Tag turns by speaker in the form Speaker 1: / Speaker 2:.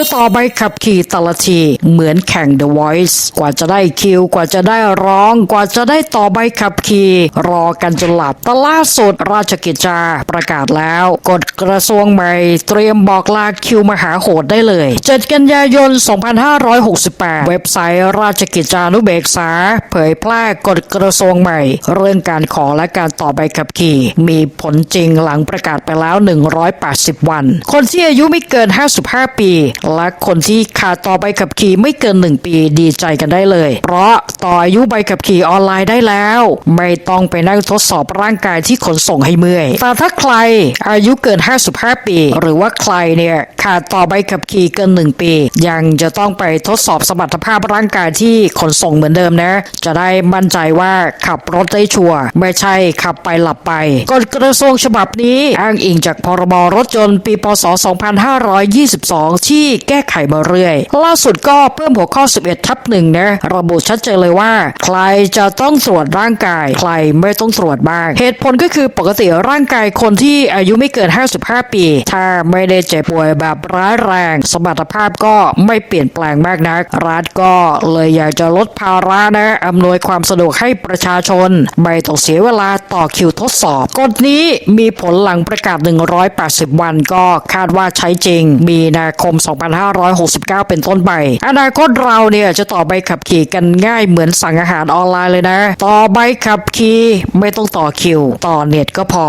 Speaker 1: จะต่อใบขับขี่แต่ละที เหมือนแข่ง The Voice กว่าจะได้คิว กว่าจะได้ร้อง กว่าจะได้ต่อใบขับขี่รอกันจนหลับแต่ล่าสุดราชกิจจาประกาศแล้วกฎกระทรวงใหม่ เตรียมบอกลาคิวมหาโหดได้เลย 7 กันยายน 2568 เว็บไซต์ราชกิจจานุเบกษา เผยแพร่กฎกระทรวงใหม่ เรื่องการขอและการต่อใบขับขี่ มีผลจริงหลังประกาศไปแล้ว 180 วัน คนที่อายุไม่เกิน 55 ปีและคนที่ขาดต่อใบขับขี่ไม่เกิน 1 ปีดีใจกันได้เลย เพราะต่ออายุใบขับขี่ออนไลน์ได้แล้ว ไม่ต้องไปนั่งทดสอบร่างกายที่ขนส่งให้เมื่อย แต่ถ้าใครอายุเกิน 55 ปี หรือว่าใครเนี่ยขาดต่อใบขับขี่เกิน 1 ปี ยังจะต้องไปทดสอบสมรรถภาพร่างกายที่ขนส่งเหมือนเดิมนะ จะได้มั่นใจว่าขับรถได้ชัวร์ไม่ใช่ขับไปหลับไปกฎกระทรวงฉบับนี้อ้างอิงจากพรบรถยนต์ปีพศ 2522 ที่แก้ไขมาเรื่อย ล่าสุดก็เพิ่มหัวข้อ 11 ทับหนึ่งนะระบุชัดเจนเลยว่า ใครจะต้องตรวจร่างกาย ใครไม่ต้องตรวจบ้าง เหตุผลก็คือปกติร่างกายคนที่อายุไม่เกิน 55 ปี ถ้าไม่ได้เจ็บป่วยแบบร้ายแรง สมรรถภาพก็ไม่เปลี่ยนแปลงมากนัก รัฐก็เลยอยากจะลดภาระนะอำนวยความสะดวกให้ประชาชน ไม่ต้องเสียเวลาต่อคิวทดสอบ กฎนี้มีผลหลังประกาศ 180 วันก็คาดว่าใช้จริง มีนาคม2569 เป็นต้นไป อนาคตเราเนี่ยจะต่อใบขับขี่กันง่ายเหมือนสั่งอาหารออนไลน์เลยนะ ต่อใบขับขี่ไม่ต้องต่อคิว ต่อเน็ตก็พอ